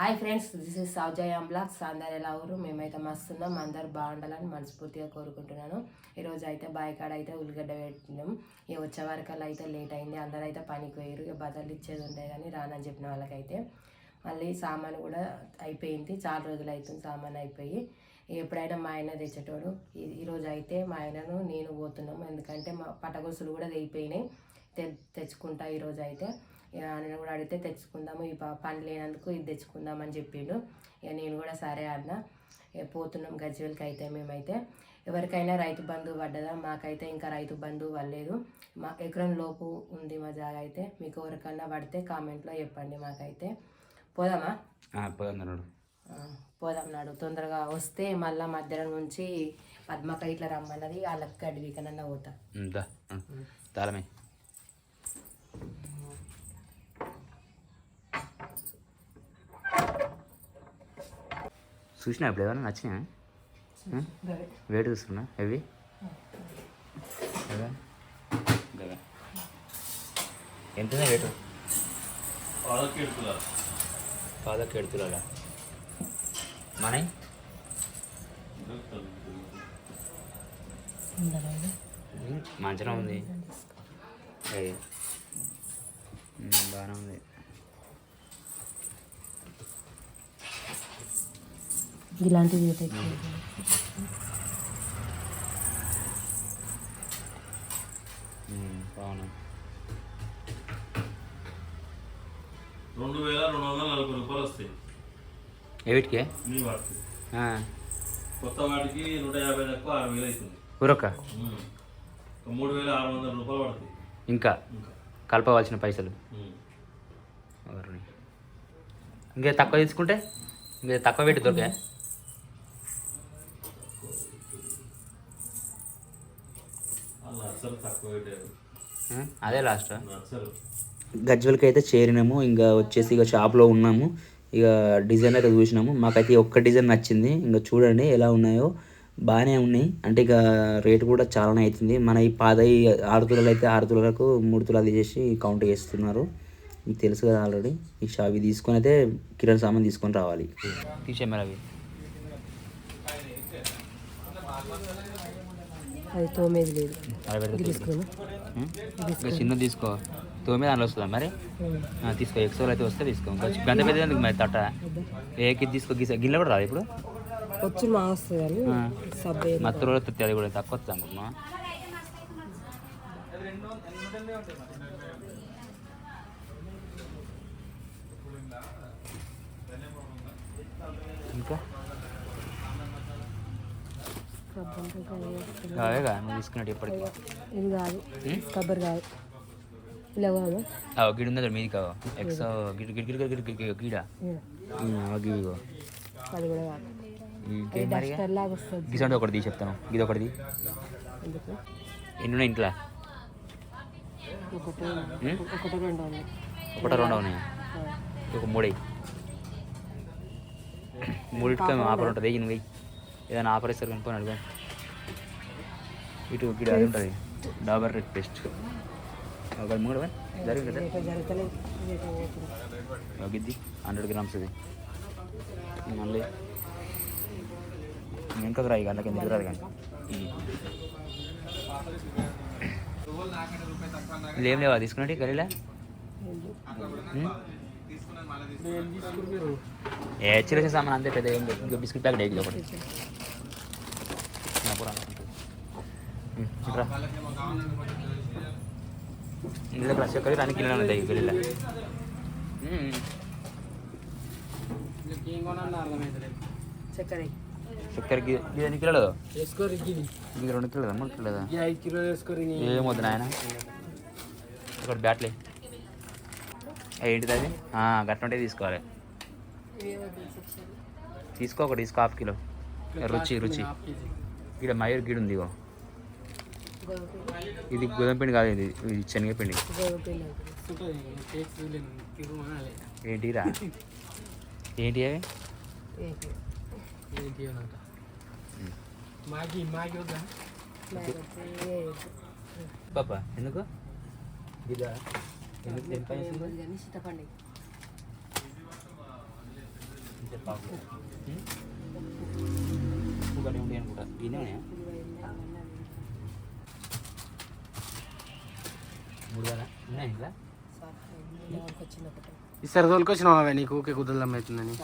Hi friends this is Soujay blogs అందరు ఎలా ఊరు మేమైతే మస్తున్నాం. అందరు బాగుండాలని మనస్ఫూర్తిగా కోరుకుంటున్నాను. ఈరోజు అయితే బాయికాడ అయితే ఉల్లిగడ్డ పెట్టినాం ఇక వచ్చే వరకల్లా అయితే లేట్ అయింది. అందరూ అయితే పనికి పోయారు ఇక బదలు ఇచ్చేది ఉండే కానీ రానని చెప్పిన వాళ్ళకైతే మళ్ళీ సామాన్ కూడా అయిపోయింది. చాలా రోజులు అవుతుంది సామాన్ అయిపోయి. ఎప్పుడైనా మా ఆయన తెచ్చేటోడు. ఈ- ఈరోజు అయితే మా ఆయనను నేను పోతున్నాము ఎందుకంటే మా పటగొసులు కూడా తెగిపోయినాయి. తె తెచ్చుకుంటా ఈరోజు అయితే. ఆయన కూడా అడిగితే తెచ్చుకుందాము ఈ పని లేనందుకు ఇది తెచ్చుకుందామని చెప్పిండు. ఇక నేను కూడా సరే అన్న. పోతున్నాం గజ్వేల్కి అయితే మేమైతే. ఎవరికైనా రైతు బంధువు పడ్డదా? మాకైతే ఇంకా రైతు బంధువు పడలేదు. మా ఎకరం లోపు ఉంది మా జాగ అయితే. మీకు ఎవరికన్నా పడితే కామెంట్లో చెప్పండి మాకైతే. పోదామా? ఆ, పోదాం నాడు. తొందరగా వస్తే మళ్ళా మధ్యాహ్నం నుంచి పద్మక ఇట్లా రమ్మన్నది వాళ్ళకి అడవికనన్నా పోతా. తాళమే. చూసినా ఇప్పుడు ఏమన్నా నచ్చినా వేడి చూస్తున్నా. అవి ఎంత రేటు? పాదకి ఎడుతులా మన మంచిగా ఉంది. అయ్యి బాగానే ఉంది. ఇలాంటివి రెండు వేల రెండు వందల నలభై రూపాయలు వస్తాయి. వాటికి? కొత్త వాటికి నూట యాభై తక్కువ ఆరు వేలు అవుతుంది. ఊరొక్క మూడు వేల ఆరు వందల రూపాయలు పడుతుంది ఇంకా? కలపవలసిన పైసలు? ఇంకా తక్కువ తీసుకుంటే? ఇంకా తక్కువ పెట్టి దొరికా అదే లాస్ట్ గజ్వెల్కి అయితే చేరినాము ఇంకా వచ్చేసి ఇక షాప్లో ఉన్నాము. ఇక డిజైన్ అయితే చూసినాము. మాకైతే ఒక్క డిజైన్ నచ్చింది. ఇంకా చూడండి ఎలా ఉన్నాయో. బాగానే ఉన్నాయి. అంటే ఇక రేటు కూడా చాలానే అవుతుంది. మన ఈ పాద ఈ ఆరు తులాలు అయితే ఆరు తులాలకు మూడు తులాలు చేసి కౌంట్ చేస్తున్నారు. మీకు తెలుసు కదా ఆల్రెడీ ఈ షాప్ ఇది తీసుకొని అయితే కిరాణా సామాన్ తీసుకొని రావాలి. తీసే మరి అవి అది తోమేది లేదు. తీసుకున్నా చిన్న తీసుకో. తొమ్మిది దాంట్లో వస్తుందా మరి? తీసుకో. ఎక్సోల్ అయితే వస్తే తీసుకో. గంట పెద్ద ఎందుకు మరి తట్ట? ఏ కిది తీసుకో గీస. గిన్నె కూడా రాదు ఇప్పుడు? వచ్చి మా వస్తుంది. సబ్ మత్తు రోజు అది కూడా తక్కువ వస్తుంది అనుకుంటున్నా ఇంకా నువ్వు తీసుకున్నట్టు ఎప్పటికీ? ఇది కాదు. ఉం? కబ్బర్ కాదు. ఇలా కాదు. ఆ, గిడి ఉంది మీది కావు ఎక్స్ గిడి గిడి గిడి గిడి గిడి గీడ గివి ఇగో. అది కూడా కాదు. ఇంకేం మరి ఇక? డస్టర్ లాగా వస్తుంది. గీసంటే ఒకటి తీసి చెప్తాను. ఇది ఒకటిది ఎన్ని ఉన్నాయి ఇంట్లో? ఒకటి రెండు ఉంది ఒకటో రెండో ఉన్నాయి. ఒక మూడే. మూడింటికి ఆఫర్ ఉంటుంది. వెయ్యి ఏదైనా ఆఫర్ ఇస్తారు కనుక్కొని అడుగు ఇటు గిడ అది ఉంటుంది. Dabur red paste. ఒక మూడు జరిగింది. ఒక హండ్రెడ్ గ్రామ్స్ ఇది. మళ్ళీ ఇంకా రాయి గంటకి ఎందుకు రాదు కానీ. ఏం లేవా? తీసుకున్నట్టు గలీలా? ఏ చిన్న సామాన్ అంతే పెద్ద ఏం లేదు. ఇంకా బిస్కెట్ ప్యాకెట్ ఒకటి నా పురాణం ఉంటుంది. ఉం, ఇట్రా ఇందులో క్లాస్ చక్కెర రాని కిలో ఉంటాయి గలీలా చక్కెర. చక్కెర గి ఇది ఎన్ని కిలోలు? ఇది రెండు కిలోదా మూడు కిలోదా ఏమొద్దు నాయన. బ్యాట్లే. ఏంటిది అది? ఉంటే తీసుకోవాలి. తీసుకో ఒకటి తీసుకో హాఫ్ కిలో. రుచి రుచి. ఇక్కడ మయూర్ గిడి ఉంది ఇగో. ఇది గోధుమ పిండి కాదు ఇది ఇది శనగపిండి ఏంటిరా ఏంటి అవి? పాప ఎందుకు? ఇదా ఎందుకు దేని పని చేస్తుంది? చింతపండు ఉప్పు అనుకుంటా దీనే ఉన్నాయా మూడు వేల ఉన్నాయి ఇంకా వచ్చింది ఒకటి ఈసారి తోలుకొచ్చినావు అవే? నీకు ఊకే కుదరదమ్మ అవుతుందని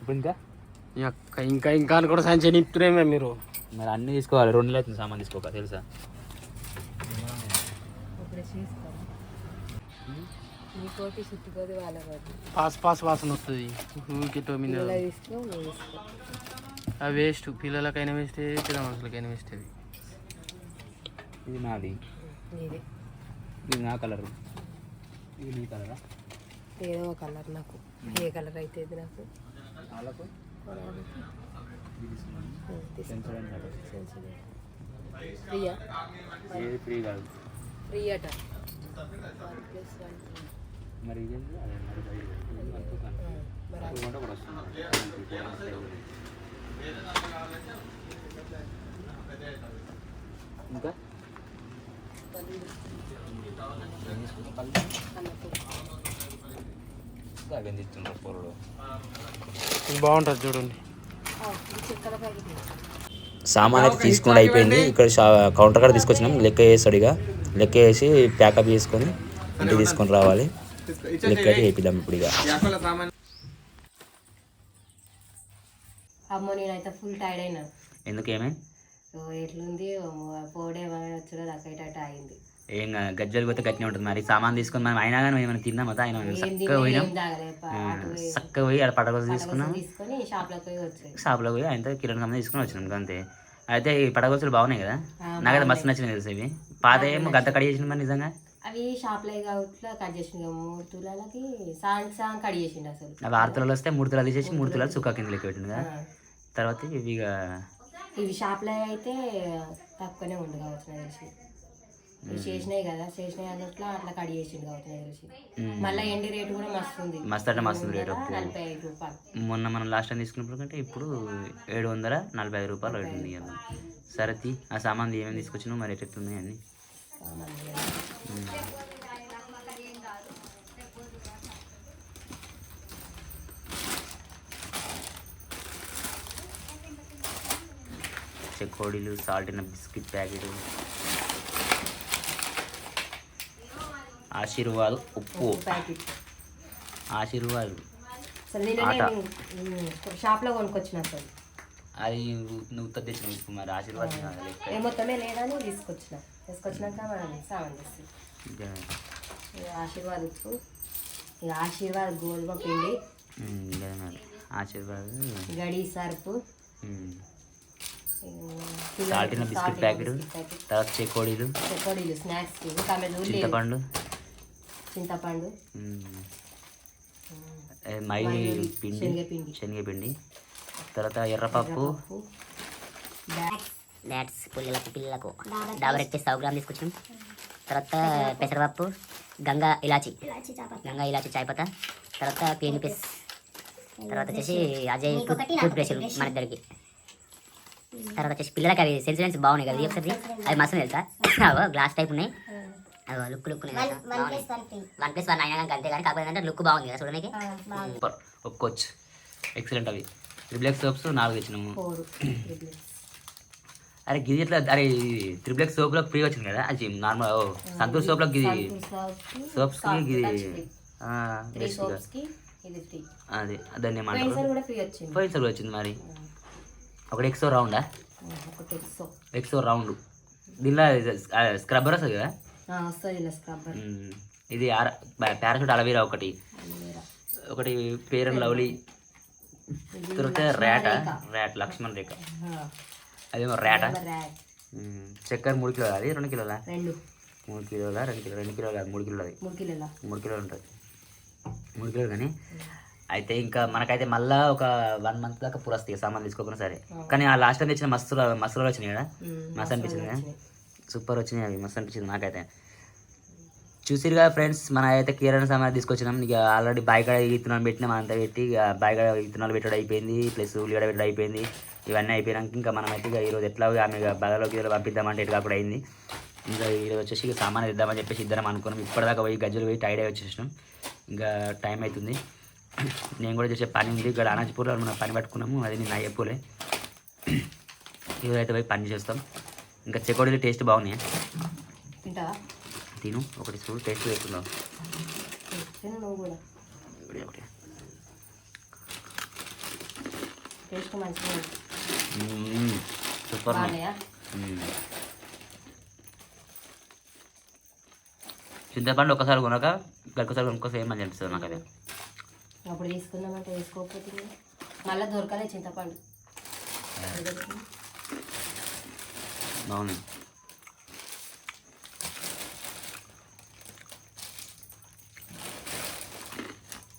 ఇప్పుడు ఇంకా? ఇంకా ఇంకా ఇంకా అని కూడా సంచి నింపుతున్నామే మీరు. మరి అన్నీ తీసుకోవాలి రెండు అవుతుంది సామాన్ తీసుకోక తెలుసా? పాస్ పాస్ వాసన వస్తుంది. ఊరికే తీసుకో అవి వేస్ట్ పిల్లలకైనా వేస్ట్ పిల్ల మనుషులకైనా వేస్ట్ అది. ఇది నాది. ఇది నా కలరు. ఇది నీ కలరా? ఏదో ఒక కలర్ నాకు. ఏ కలర్ అయితే ఇది నాకు. వాళ్ళకు ఫ్రీయా ఫ్రీ కాదు. ఫ్రీ అట మరి ఇది ఇంకా? కూరలు బాగుంటుంది చూడండి. చిక్కల ప్యాకెట్ సామాన్ అయితే తీసుకుని అయిపోయింది. ఇక్కడ కౌంటర్ కాడ తీసుకొచ్చినాం. లెక్క వేస్తాడు ఇక లెక్క వేసి ప్యాకప్ చేసుకొని ఇంటికి తీసుకొని రావాలి. లెక్క అయితే వేపిద్దాం ఇప్పుడు ఇక. అమ్మో నేనైతే ఫుల్ టైర్డ్ అయినా. ఎందుకేమే సో ఎట్లుంది? దక్కేటట్టు ఆగింది ఏం కాదు, గజ్జలు పోతే గట్టినే ఉంటుంది మరి. సామాన్ తీసుకొని మనం అయినా కానీ ఏమైనా తిన్నాం మొత్తం ఆయన చక్కగా పోయినాం. చక్కగా పోయి ఆడ పడగొచ్చు తీసుకున్నాం. షాప్లో పోయి ఆయనతో కిరణ్ సంబంధం తీసుకుని వచ్చినాం అంతే. అయితే ఈ పడగొచ్చులు బాగున్నాయి కదా? నాకైతే మస్తు నచ్చినాయి తెలుసు ఇవి. పాత ఏమో గంత కడి చేసిన మరి నిజంగా. అవి షాప్లో కాబట్టి కట్ చేసిండు మూడు తులాలకి సాంగ్ సాంగ్ కట్ చేసిండు అసలు. అవి ఆరు తులాలు వస్తే మూడు తులాలు తీసేసి మూడు తులాలు చుక్క కింద లెక్క కదా. తర్వాత ఇవి ఇక ఇవి షాప్లో అయితే తక్కువనే ఉంది కావచ్చు నాకు తెలిసి. ఇవి చేసినాయి కదా చేసినాయి అన్నట్లు అట్లా కట్ చేసిండు కావచ్చు నాకు తెలిసి. మళ్ళీ ఎండి రేటు కూడా మస్తు ఉంది మస్తు అంటే మస్తు రేటు. నలభై ఐదు రూపాయలు. మొన్న మనం లాస్ట్ టైం తీసుకున్నప్పుడు కంటే ఇప్పుడు ఏడు వందల నలభై ఐదు రూపాయలు రేటు ఉంది ఇక సరే తీ ఆ సామాన్ ఏమేమి తీసుకొచ్చినావు మరి ఎట్లున్నాయి అన్ని? చెకోడీలు salt in biscuit packet. Aashirvaad ఉప్పు. ఆశీర్వాద్. షాప్లో కొనుక్కొచ్చిన అసలు. అది నువ్వు తెచ్చిన ఉప్పు మరి ఆశీర్వాద్ మొత్తమే లేదని తీసుకొచ్చిన. తీసుకొచ్చినాక మనం సామాన్ చేసి ఆశీర్వాద్ ఉప్పు ఇక ఆశీర్వాద్ గోధుమ పిండి. ఆశీర్వాద్. గడి సర్పు. ఉమ్, ఇక సాల్ట్ ఇన్ పిల్లలకి బిస్కెట్ ప్యాకెట్. తర్వాత చెకోడీలు. చెకోడీలు స్నాక్స్ ఇంకా చింతపండు. చింతపండు. మై పిండి శనగపిండి. తర్వాత ఎర్రపప్పు. దాట్స్ పుల్లలకు పిల్లలకు. డాబర్ రెడ్ సౌ గ్రామ్ తీసుకొచ్చాం. తర్వాత పెసరపప్పు. గంగా ఇలాచి. గంగా ఇలాచి చాయ్ పత్తా. తర్వాత క్లీన్ పీస్ తర్వాత వచ్చేసి అజయ్ టూత్ బ్రష్ మన ఇద్దరికి. తర్వాత వచ్చేసి పిల్లలకి అవి సెన్సిడెన్స్ బాగున్నాయి కదా ఒకసారి అవి మస్తు తెలుసా అవో గ్లాస్ టైప్ ఉన్నాయి. అవి look look one plus one అయినా కానీ అంతే కానీ కాకపోతే లుక్ బాగుంది కదా చూడడానికి. సూపర్. ఒప్పుకోవచ్చు ఎక్సలెంట్ అవి. త్రిబ్లెక్స్ సోప్స్ నాలుగు తెచ్చినాము. అరే గిది ఎట్లా? అరే త్రిబ్లెక్స్ సోప్లో ఫ్రీ వచ్చింది కదా. అది నార్మల్ ఓ సంతూర్ సోప్లో గిది సోప్స్కి గిది. అది దాన్ని పోయినసారి ఏమంటారు కూడా ఫ్రీ వచ్చింది. పోయిన సార్ వచ్చింది మరి. ఒకటి ఎక్సో రౌండా ఒకటి ఎక్సో రౌండ్ దీనిలో స్క్రబ్బర్ వస్తుంది కదా? వస్తుంది ఇలా స్క్రబ్బర్ ఉమ్, ఇది పారాషూట్ అలవీరా ఒకటి. ఒకటి పేర్ అండ్ లవ్లీ. తర్వాత ర్యాట ర్యాట్ లక్ష్మణ్ రేఖ అదేమో ర్యాట చక్కెర మూడు కిలోలు? అది రెండు కిలోలా? రెండు. మూడు కిలోల? రెండు కిలో రెండు కిలోలు? కాదు మూడు కిలోలు అది మూడు కిలోల. మూడు కిలోలు ఉంటుంది. మూడు కిలోలు కానీ? అయితే ఇంకా మనకైతే మళ్ళా ఒక వన్ మంత్ దాకా పూర వస్తాయి సామాన్ తీసుకోకుండా సరే. కానీ ఆ లాస్ట్ టైం తెచ్చిన మస్తు మస్తులు వచ్చినాయి కదా? మస్తు అనిపించింది సూపర్ వచ్చినాయి అవి మస్తు అనిపించింది నాకైతే. చూసిరు కదా ఫ్రెండ్స్ మన అయితే కిరాణా సామాన్ తీసుకొచ్చినాం. ఇక ఆల్రెడీ బాయికాడ విత్తనాలు పెట్టినాం అంతా పెట్టి ఇక బాయికాడ విత్తనాలు పెట్టడం అయిపోయింది ప్లస్ ఉల్లిగడ్డ పెట్టడం అయిపోయింది. ఇవన్నీ అయిపోయినాక ఇంకా మనం అయితే ఇక ఈరోజు ఎట్లా ఆమె బగలోకి ఇదిలో పంపిద్దామంటే ఎట్లా కూడా అయింది. ఇంకా ఈరోజు వచ్చేసి ఇక సామాన్ ఇద్దామని చెప్పేసి ఇద్దరం అనుకున్నాం. ఇప్పటిదాకా పోయి గజ్జలు పోయి టైడ్ అయి వచ్చేసినాం. ఇంకా టైం అవుతుంది. నేను కూడా చేసే పని ఉంది. ఇక్కడ అనాజపూర్లో మనం పని పట్టుకున్నాము. అది నేను అయ్యపోలే అయితే పోయి పని చేస్తాం. ఇంకా చెకోడీలు టేస్ట్ బాగున్నాయి? తిను. ఒకటి చూడు టేస్ట్. మ్మ్. సూపర్. చింతపండు ఒకసారి కొనక కొనుక్కోసం ఏం మంచి అనిపిస్తుంది నాకు అది అప్పుడు తీసుకుందామంటే వేసుకోకపోతే మళ్ళీ దొరకలే చింతపండు. బాగుంది.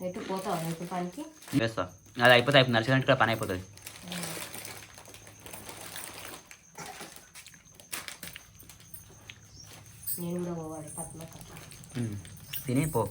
ఎటు పోతావా ఎటు పనికి? వేస్తా. అది అయిపోతే అయిపోతుంది ఇక్కడ పని అయిపోతుంది. నేను కూడా పోవాలి పద్మక మ్మ్. తిని పో.